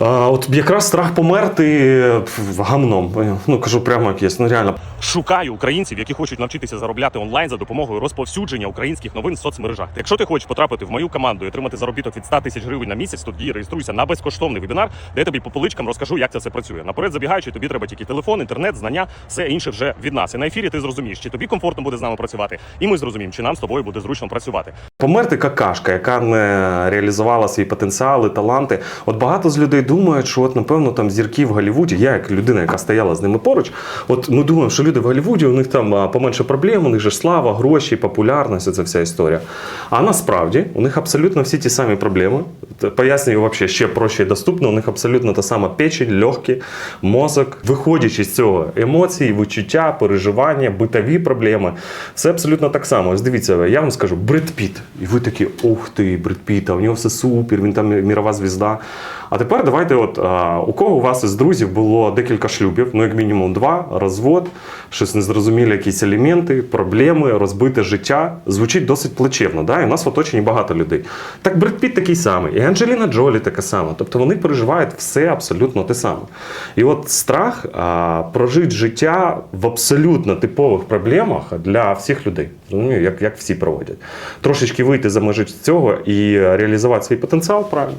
А, от якраз страх померти гамном. Ну кажу прямо як є. Ну реально. Шукаю українців, які хочуть навчитися заробляти онлайн за допомогою розповсюдження українських новин в соцмережах. Якщо ти хочеш потрапити в мою команду і отримати заробіток від 100 тисяч гривень на місяць, тоді реєструйся на безкоштовний вебінар, де я тобі по поличкам розкажу, як це все працює. Наперед забігаючи, тобі треба тільки телефон, інтернет, знання, все інше вже від нас. І на ефірі ти зрозумієш, чи тобі комфортно буде з нами працювати, і ми зрозуміємо, чи нам з тобою буде зручно працювати. Померти какашка, яка не реалізувала свій потенціал і таланти. От багато з людей думають, що от напевно там зірки в Голлівуді, я як людина, яка стояла з ними поруч. От ми думаємо, що люди в Голлівуді, у них там поменше проблем, у них же слава, гроші, популярність, це вся історія. А насправді у них абсолютно всі ті самі проблеми. Пояснюю вообще ще проще і доступно. У них абсолютно та сама печень, легкі, мозок. Виходячи з цього, емоції, відчуття, переживання, битові проблеми. Все абсолютно так само. Ось дивіться, я вам скажу, Бред Піт. І ви такі, ух ти, Бред Піт, а у нього все супер, він там мірова звізда. А тепер давайте, от а, у кого у вас із друзів було декілька шлюбів, ну як мінімум два, розвод, щось незрозумілі якісь елементи, проблеми, розбите життя. Звучить досить плачевно. Да? І у нас в оточенні багато людей. Так Бред Піт такий самий, і Анджеліна Джолі така сама. Тобто вони переживають все абсолютно те саме. І от страх а, прожити життя в абсолютно типових проблемах для всіх людей. Розумію, як, як всі проводять. Трошечки вийти за межі цього і реалізувати свій потенціал правильно.